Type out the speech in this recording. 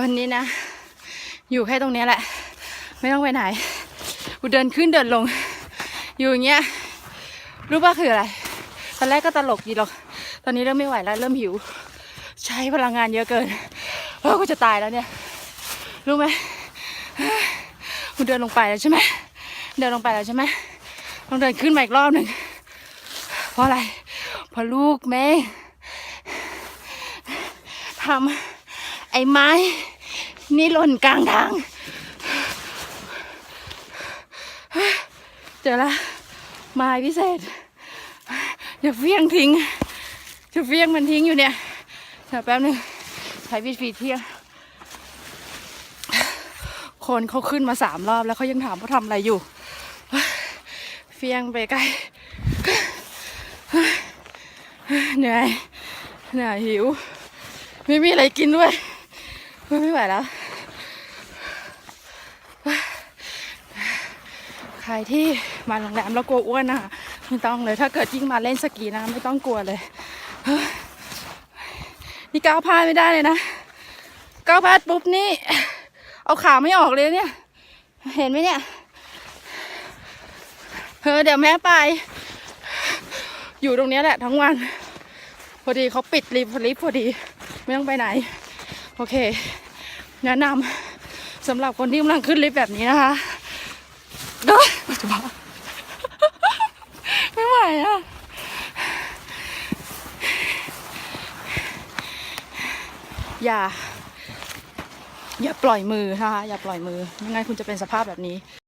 วันนี้นะ อยู่แค่ตรงนี้แหละ ไม่ต้องไปไหนกูเดินขึ้นเดินลง อยู่อย่างเงี้ยรู้ป่ะคืออะไร ตอนแรกก็ตลกดีหรอก ตอนนี้เริ่มไม่ไหวแล้วเริ่มหิว ใช้พลังงานเยอะเกินเออกูจะตายแล้วเนี่ย รู้ไหมกูเดินลงไปแล้วใช่ไหมเดินลงไปแล้วใช่ไหมต้องเดินขึ้นมาอีกรอบหนึ่งเพราะอะไรเพราะลูกแม่ทำ อ้ไม้ นี่หล่นกลางทาง เจอละไม้พิเศษ อย่าเฟี้ยงทิ้งจะเฟี้ยงมันทิ้งอยู่เนี่ยเดี๋ยวแป๊บนึงใช้วิธีเที่ยงคนเขาขึ้นมาสามรอบแล้วเขายังถามว่าทำอะไรอยู่ เฟี้ยงไปใกล้เหนื่อยเหนื่อยหิว ไม่มีอะไรกินด้วย ไม่ไหวแล้ว ใครที่มาโรงแรมแล้วกลัวอ้วนนะคะไม่ต้องเลย ถ้าเกิดยิ่งมาเล่นสกีนะ ไม่ต้องกลัวเลย นี่ก้าวพลาดไม่ได้เลยนะก้าวพลาดปุ๊บนี่ เอาขาไม่ออกเลยเนี่ย เห็นไหมเนี่ยเออเดี๋ยวแม่ไป อยู่ตรงนี้แหละทั้งวัน พอดีเขาปิดลิฟต์ลิฟต์พอดี ไม่ต้องไปไหน โอเค แนะนำสำหรับคนที่กำลังขึ้นลิฟต์แบบนี้นะคะเด้อจะบ้าไม่ไหวอะอย่า อย่าปล่อยมือนะคะอย่าปล่อยมือไม่งั้นคุณจะเป็นสภาพแบบนี้